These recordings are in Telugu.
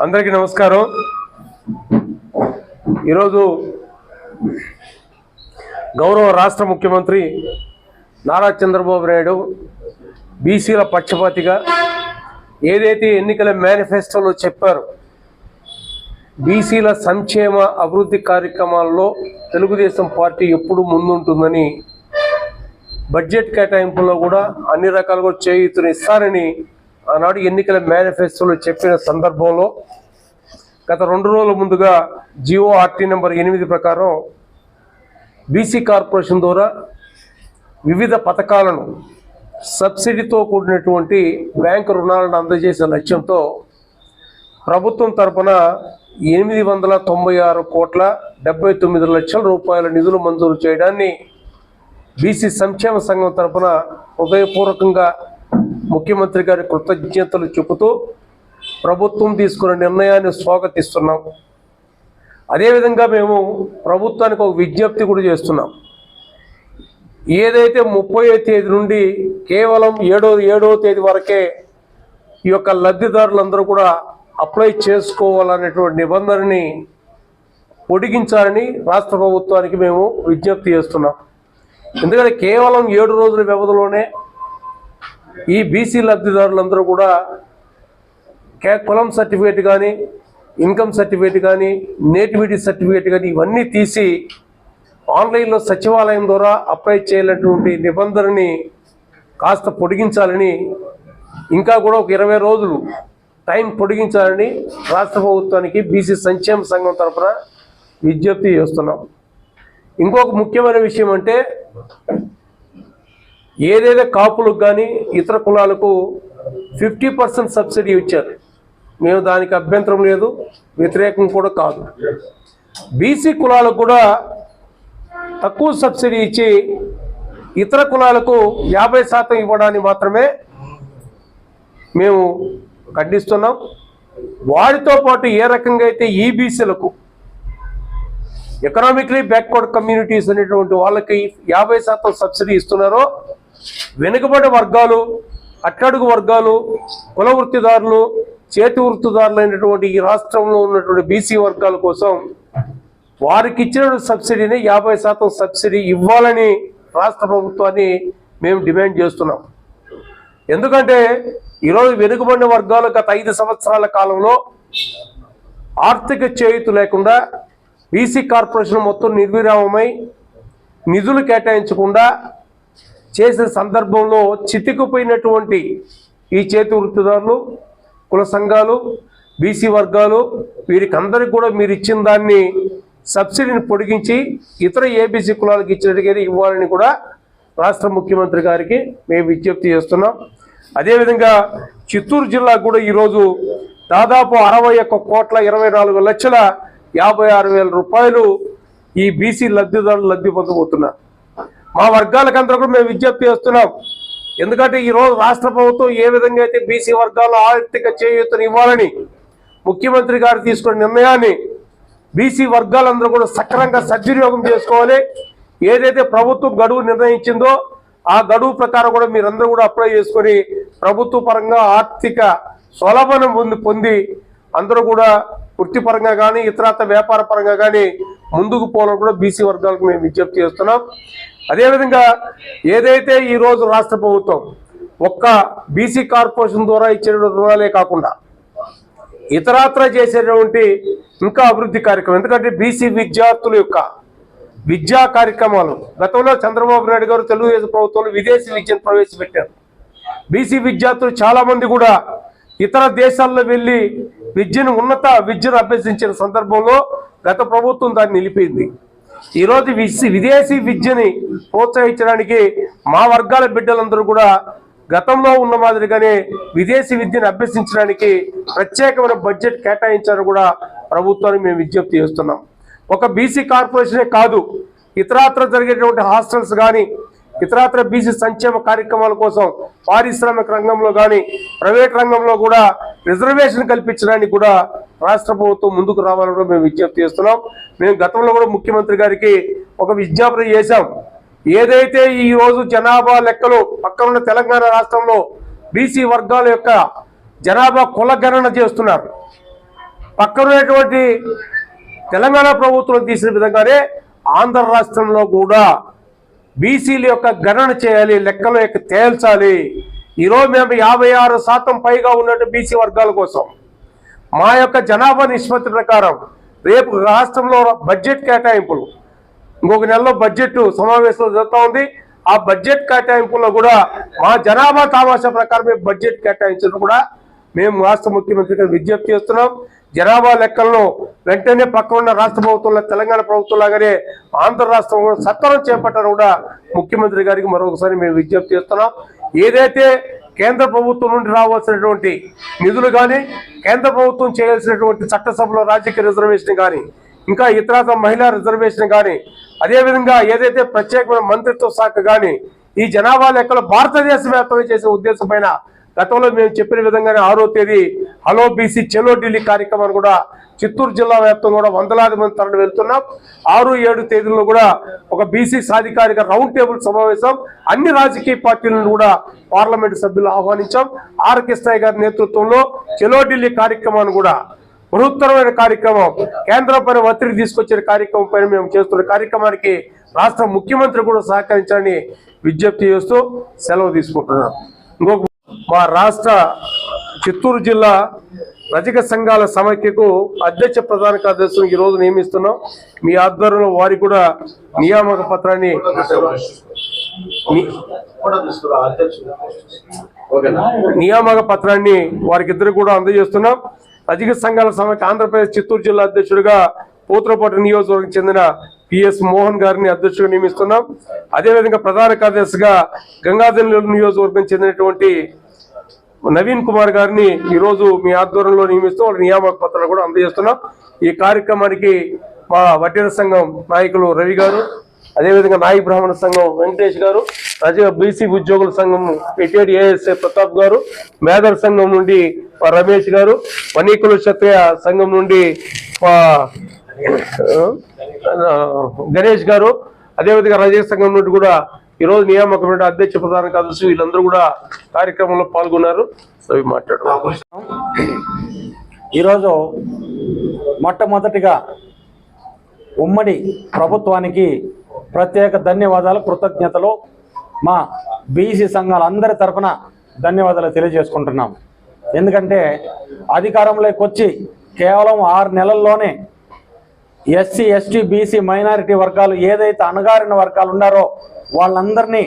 అందరికీ నమస్కారం. ఈరోజు గౌరవ రాష్ట్ర ముఖ్యమంత్రి నారా చంద్రబాబు నాయుడు బీసీల పక్షపాతిగా ఏదైతే ఎన్నికల మేనిఫెస్టోలో చెప్పారు బీసీల సంక్షేమ అభివృద్ధి కార్యక్రమాల్లో తెలుగుదేశం పార్టీ ఎప్పుడు ముందుంటుందని బడ్జెట్ కేటాయింపుల్లో కూడా అన్ని రకాలుగా చేయూతనిస్తారని ఆనాడు ఎన్నికల మేనిఫెస్టోలో చెప్పిన సందర్భంలో గత రెండు రోజుల ముందుగా జియో ఆర్టీ నెంబర్ ఎనిమిది ప్రకారం బీసీ కార్పొరేషన్ ద్వారా వివిధ పథకాలను సబ్సిడీతో కూడినటువంటి బ్యాంకు రుణాలను అందజేసే లక్ష్యంతో ప్రభుత్వం తరపున ఎనిమిది వందల తొంభై ఆరు కోట్ల డెబ్బై తొమ్మిది లక్షల రూపాయల నిధులు మంజూరు చేయడాన్ని బీసీ సంక్షేమ సంఘం తరఫున హృదయపూర్వకంగా ముఖ్యమంత్రి గారి కృతజ్ఞతలు చెబుతూ ప్రభుత్వం తీసుకున్న నిర్ణయాన్ని స్వాగతిస్తున్నాం. అదేవిధంగా మేము ప్రభుత్వానికి ఒక విజ్ఞప్తి కూడా చేస్తున్నాం. ఏదైతే ముప్పై తేదీ నుండి కేవలం ఏడో ఏడవ తేదీ వరకే ఈ యొక్క లబ్ధిదారులందరూ కూడా అప్లై చేసుకోవాలనేటువంటి నిబంధనని పొడిగించాలని రాష్ట్ర ప్రభుత్వానికి మేము విజ్ఞప్తి చేస్తున్నాం. ఎందుకంటే కేవలం ఏడు రోజుల వ్యవధిలోనే ఈ బీసీ లబ్ధిదారులందరూ కూడా కే కులం సర్టిఫికేట్ కానీ ఇన్కమ్ సర్టిఫికేట్ కానీ నేటివిటీ సర్టిఫికేట్ కానీ ఇవన్నీ తీసి ఆన్లైన్లో సచివాలయం ద్వారా అప్లై చేయాలన్నటువంటి నిబంధనని కాస్త పొడిగించాలని ఇంకా కూడా ఒక ఇరవై రోజులు టైం పొడిగించాలని రాష్ట్ర ప్రభుత్వానికి బీసీ సంక్షేమ సంఘం తరఫున విజ్ఞప్తి చేస్తున్నాం. ఇంకొక ముఖ్యమైన విషయం అంటే ఏదైతే కాపులకు కానీ ఇతర కులాలకు ఫిఫ్టీ పర్సెంట్ సబ్సిడీ ఇచ్చారు. మేము దానికి అభ్యంతరం లేదు వ్యతిరేకం కూడా కాదు. బీసీ కులాలకు కూడా తక్కువ సబ్సిడీ ఇచ్చి ఇతర కులాలకు యాభై శాతం ఇవ్వడాన్ని మాత్రమే మేము ఖండిస్తున్నాం. వారితో పాటు ఏ రకంగా అయితే ఈబీసీలకు ఎకనామిక్లీ బ్యాక్వర్డ్ కమ్యూనిటీస్ అనేటువంటి వాళ్ళకి యాభై శాతం సబ్సిడీ ఇస్తున్నారో వెనుకబడి వర్గాలు అట్టడుగు వర్గాలు కుల వృత్తిదారులు చేతి వృత్తిదారులైనటువంటి ఈ రాష్ట్రంలో ఉన్నటువంటి బీసీ వర్గాల కోసం వారికి ఇచ్చిన సబ్సిడీని యాభై శాతం సబ్సిడీ ఇవ్వాలని రాష్ట్ర ప్రభుత్వాన్ని మేము డిమాండ్ చేస్తున్నాం. ఎందుకంటే ఈరోజు వెనుకబడిన వర్గాలు గత ఐదు సంవత్సరాల కాలంలో ఆర్థిక చేయుతు లేకుండా బీసీ కార్పొరేషన్ మొత్తం నిర్విరామమై నిధులు కేటాయించకుండా చేసిన సందర్భంలో చితికిపోయినటువంటి ఈ చేతి వృత్తిదారులు కుల సంఘాలు బీసీ వర్గాలు వీరికి అందరికి కూడా మీరు ఇచ్చిన దాన్ని సబ్సిడీని పొడిగించి ఇతర ఏబీసీ కులాలకు ఇచ్చినట్టుగా ఇవ్వాలని కూడా రాష్ట్ర ముఖ్యమంత్రి గారికి మేము విజ్ఞప్తి చేస్తున్నాం. అదేవిధంగా చిత్తూరు జిల్లా కూడా ఈరోజు దాదాపు అరవై ఒక్క కోట్ల ఇరవై నాలుగు లక్షల యాభై ఆరు వేల రూపాయలు ఈ బీసీ లబ్ధిదారులు లబ్ధి పొందబోతున్నారు. మా వర్గాలకందరూ కూడా మేము విజ్ఞప్తి చేస్తున్నాం. ఎందుకంటే ఈరోజు రాష్ట్ర ప్రభుత్వం ఏ విధంగా అయితే బీసీ వర్గాల్లో ఆర్థిక చేయూతను ఇవ్వాలని ముఖ్యమంత్రి గారు తీసుకున్న నిర్ణయాన్ని బీసీ వర్గాలందరూ కూడా సక్రమంగా సద్వినియోగం చేసుకోవాలి. ఏదైతే ప్రభుత్వం గడువు నిర్ణయించిందో ఆ గడువు ప్రకారం కూడా మీరందరూ కూడా అప్లై చేసుకొని ప్రభుత్వ పరంగా ఆర్థిక స్వలభనం పొంది అందరూ కూడా వృత్తిపరంగా కానీ ఇతరత్ర వ్యాపార పరంగా కానీ ముందుకు పోవాలని కూడా బీసీ వర్గాలకు మేము విజ్ఞప్తి చేస్తున్నాం. అదేవిధంగా ఏదైతే ఈ రోజు రాష్ట్ర ప్రభుత్వం ఒక్క బీసీ కార్పొరేషన్ ద్వారా ఇచ్చే రుణాలే కాకుండా ఇతరాత్ర చేసేటువంటి ఇంకా అభివృద్ధి కార్యక్రమం ఎందుకంటే బీసీ విద్యార్థుల యొక్క విద్యా కార్యక్రమాలు గతంలో చంద్రబాబు నాయుడు గారు తెలుగుదేశం ప్రభుత్వంలో విదేశీ విద్యను ప్రవేశపెట్టారు. బీసీ విద్యార్థులు చాలామంది కూడా ఇతర దేశాల్లో వెళ్ళి విద్యను ఉన్నత విద్యను అభ్యసించిన సందర్భంలో గత ప్రభుత్వం దాన్ని నిలిపింది. ఈరోజు విదేశీ విద్యని ప్రోత్సహించడానికి మా వర్గాల బిడ్డలందరూ కూడా గతంలో ఉన్న మాదిరిగానే విదేశీ విద్యను అభ్యసించడానికి ప్రత్యేకమైన బడ్జెట్ కేటాయించాలని కూడా ప్రభుత్వాన్ని మేము విజ్ఞప్తి చేస్తున్నాం. ఒక బీసీ కార్పొరేషనే కాదు ఇతరాత్ర జరిగేటువంటి హాస్టల్స్ కానీ ఇతరాత్ర బీసీ సంక్షేమ కార్యక్రమాల కోసం పారిశ్రామిక రంగంలో కానీ ప్రైవేట్ రంగంలో కూడా రిజర్వేషన్ కల్పించడానికి కూడా రాష్ట్ర ప్రభుత్వం ముందుకు రావాలని కూడా మేము విజ్ఞప్తి చేస్తున్నాం. మేము గతంలో కూడా ముఖ్యమంత్రి గారికి ఒక విజ్ఞాపన చేశాం. ఏదైతే ఈ రోజు జనాభా లెక్కలు పక్కనున్న తెలంగాణ రాష్ట్రంలో బీసీ వర్గాల యొక్క జనాభా కులగణన చేస్తున్నారు. పక్కనున్నటువంటి తెలంగాణ ప్రభుత్వం తీసిన విధంగానే ఆంధ్ర రాష్ట్రంలో కూడా బీసీల యొక్క గణన చేయాలి లెక్కల యొక్క తేల్చాలి. ఈరోజు మేము యాభై ఆరు శాతం పైగా ఉన్నట్టు బీసీ వర్గాల కోసం. మా యొక్క జనాభా నిష్పత్తి ప్రకారం రేపు రాష్ట్రంలో బడ్జెట్ కేటాయింపులు. ఇంకొక నెలలో బడ్జెట్ సమావేశం జరుగుతూ ఉంది. ఆ బడ్జెట్ కేటాయింపుల్లో కూడా మా జనాభా తామాషా ప్రకారం బడ్జెట్ కేటాయించడం కూడా మేము రాష్ట్ర ముఖ్యమంత్రి గారికి విజ్ఞప్తి చేస్తున్నాం. జనాభా లెక్కలను వెంటనే పక్క ఉన్న రాష్ట్ర ప్రభుత్వంలో తెలంగాణ ప్రభుత్వం లాగానే ఆంధ్ర రాష్ట్రం కూడా సత్వరం చేపట్టడం కూడా ముఖ్యమంత్రి గారికి మరొకసారి మేము విజ్ఞప్తి చేస్తున్నాం. ఏదైతే కేంద్ర ప్రభుత్వం నుండి రావాల్సినటువంటి నిధులు కానీ కేంద్ర ప్రభుత్వం చేయాల్సినటువంటి చట్టసభలో రాజకీయ రిజర్వేషన్ కానీ ఇంకా ఇతర మహిళా రిజర్వేషన్ కానీ అదేవిధంగా ఏదైతే ప్రత్యేకమైన మంత్రిత్వ శాఖ కానీ ఈ జనాభా లెక్కలు భారతదేశ వ్యాప్తంగా చేసే ఉద్దేశం గతంలో మేము చెప్పిన విధంగానే ఆరో తేదీ హలో బీసీ చెలో ఢిల్లీ కార్యక్రమాన్ని కూడా చిత్తూరు జిల్లా వ్యాప్తంగా కూడా వందలాది మంది తరలి వెళ్తున్నాం. ఆరు ఏడు తేదీల్లో కూడా ఒక బీసీ సాధికారిక రౌండ్ టేబుల్ సమావేశం. అన్ని రాజకీయ పార్టీలను కూడా పార్లమెంటు సభ్యులు ఆహ్వానించాం. ఆర్ స్థాయి గారి నేతృత్వంలో చెలో ఢిల్లీ కార్యక్రమాన్ని కూడా బృహత్తరమైన కార్యక్రమం కేంద్రం పైన ఒత్తిడి తీసుకొచ్చిన కార్యక్రమం పైన మేము చేస్తున్న కార్యక్రమానికి రాష్ట్ర ముఖ్యమంత్రి కూడా సహకరించాలని విజ్ఞప్తి చేస్తూ సెలవు తీసుకుంటున్నాం. ఇంకొక మా రాష్ట్ర చిత్తూరు జిల్లా రజక సంఘాల సమైక్యకు అధ్యక్ష ప్రధాన కార్యదర్శిని ఈ రోజు నియమిస్తున్నాం. మీ ఆధ్వర్యంలో వారికి కూడా నియామక పత్రాన్ని నియామక పత్రాన్ని వారికి ఇద్దరు కూడా అందజేస్తున్నాం. రజక సంఘాల సమైక్య ఆంధ్రప్రదేశ్ చిత్తూరు జిల్లా అధ్యక్షుడిగా పూత్రపాటి నియోజకవర్గం చెందిన పిఎస్ మోహన్ గారిని అధ్యక్షుడిగా నియమిస్తున్నాం. అదేవిధంగా ప్రధాన కార్యదర్శిగా గంగాధర్ నియోజకవర్గం చెందినటువంటి నవీన్ కుమార్ గారిని ఈరోజు మీ ఆధ్వర్యంలో నియమిస్తూ వాళ్ళ నియామక పత్రాలు కూడా అందజేస్తున్నాం. ఈ కార్యక్రమానికి మా వడ్డీర సంఘం నాయకులు రవి గారు అదేవిధంగా నాయ బ్రాహ్మణ సంఘం వెంకటేష్ గారు రజ బీసీ ఉద్యోగుల సంఘం ఎటేడి ఏఎస్ఏ ప్రతాప్ గారు మేధర్ సంఘం నుండి మా రమేష్ గారు వనీకుల క్షత్రియ సంఘం నుండి మా గణేష్ గారు అదేవిధంగా రజక సంఘం నుండి కూడా ఈ రోజు నియామకమైన అధ్యక్ష ప్రధాన కార్యదర్శి వీళ్ళందరూ కూడా కార్యక్రమంలో పాల్గొన్నారు. సో ఇవి ఈరోజు మొట్టమొదటిగా ఉమ్మడి ప్రభుత్వానికి ప్రత్యేక ధన్యవాదాలు కృతజ్ఞతలు. మా బీసీ సంఘాలందరి తరఫున ధన్యవాదాలు తెలియజేసుకుంటున్నాం. ఎందుకంటే అధికారంలోకి వచ్చి కేవలం ఆరు నెలల్లోనే ఎస్సీ ఎస్టీ బీసీ మైనారిటీ వర్గాలు ఏదైతే అణగారిన వర్గాలు ఉన్నారో వాళ్ళందరినీ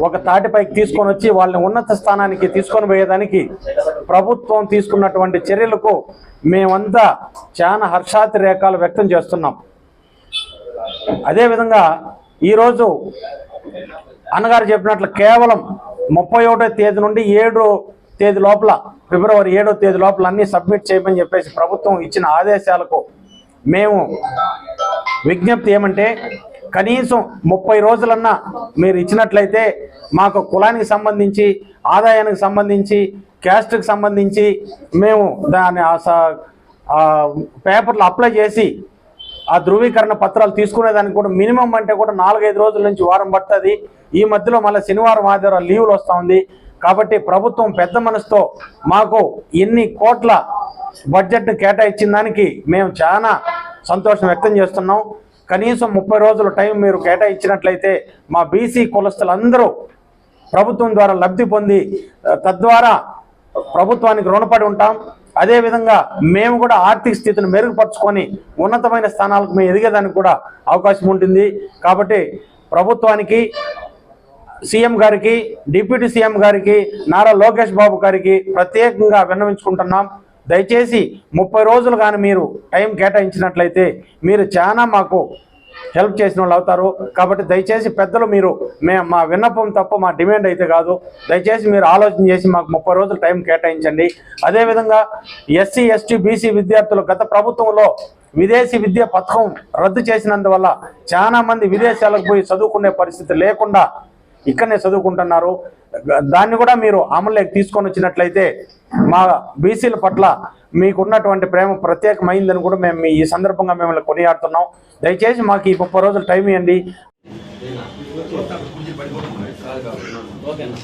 ఒక తాటిపైకి తీసుకొని వచ్చి వాళ్ళని ఉన్నత స్థానానికి తీసుకొని పోయేదానికి ప్రభుత్వం తీసుకున్నటువంటి చర్యలకు మేమంతా చాలా హర్షాతిరేకాలు వ్యక్తం చేస్తున్నాం. అదేవిధంగా ఈరోజు అన్నగారు చెప్పినట్లు కేవలం ముప్పై ఒకటో తేదీ నుండి ఏడో తేదీ లోపల ఫిబ్రవరి ఏడో తేదీ లోపల అన్ని సబ్మిట్ చేయమని చెప్పేసి ప్రభుత్వం ఇచ్చిన ఆదేశాలకు మేము విజ్ఞప్తి ఏమంటే కనీసం ముప్పై రోజులన్నా మీరు ఇచ్చినట్లయితే మాకు కులానికి సంబంధించి ఆదాయానికి సంబంధించి క్యాస్ట్కి సంబంధించి మేము దాని ఆ స- పేపర్లు అప్లై చేసి ఆ ధృవీకరణ పత్రాలు తీసుకునేదానికి కూడా మినిమం అంటే కూడా నాలుగైదు రోజుల నుంచి వారం పడుతుంది. ఈ మధ్యలో మళ్ళీ శనివారం ఆదివారం లీవ్లు వస్తూ ఉంది. కాబట్టి ప్రభుత్వం పెద్ద మనసుతో మాకు ఎన్ని కోట్ల బడ్జెట్ను కేటాయించిన దానికి మేము చాలా సంతోషం వ్యక్తం చేస్తున్నాం. కనీసం ముప్పై రోజుల టైం మీరు కేటాయించినట్లయితే మా బీసీ కులస్తులందరూ ప్రభుత్వం ద్వారా లబ్ధి పొంది తద్వారా ప్రభుత్వానికి రుణపడి ఉంటాం. అదేవిధంగా మేము కూడా ఆర్థిక స్థితిని మెరుగుపరుచుకొని ఉన్నతమైన స్థానాలకు మేము ఎదిగేదానికి కూడా అవకాశం ఉంటుంది. కాబట్టి ప్రభుత్వానికి సీఎం గారికి డిప్యూటీ సీఎం గారికి నారా లోకేష్ బాబు గారికి ప్రత్యేకంగా విన్నవించుకుంటున్నాం. దయచేసి ముప్పై రోజులు కానీ మీరు టైం కేటాయించినట్లయితే మీరు చాలా మాకు హెల్ప్ చేసిన వాళ్ళు అవుతారు. కాబట్టి దయచేసి పెద్దలు మీరు మే మా విన్నపం తప్ప మా డిమాండ్ అయితే కాదు. దయచేసి మీరు ఆలోచన చేసి మాకు ముప్పై రోజులు టైం కేటాయించండి. అదేవిధంగా ఎస్సీ ఎస్టీ బీసీ విద్యార్థులు గత ప్రభుత్వంలో విదేశీ విద్య పథకం రద్దు చేసినందువల్ల చాలా మంది విదేశాలకు పోయి చదువుకునే పరిస్థితి లేకుండా ఇక్కడనే చదువుకుంటున్నారు. దాన్ని కూడా మీరు అమలులోకి తీసుకొని వచ్చినట్లయితే మా బీసీల పట్ల మీకున్నటువంటి ప్రేమ ప్రత్యేకమైందని కూడా మేము మీ- ఈ సందర్భంగా మిమ్మల్ని కొనియాడుతున్నాం. దయచేసి మాకు ఈ ముప్పై రోజులు టైం ఇవ్వండి. ఓకేనా?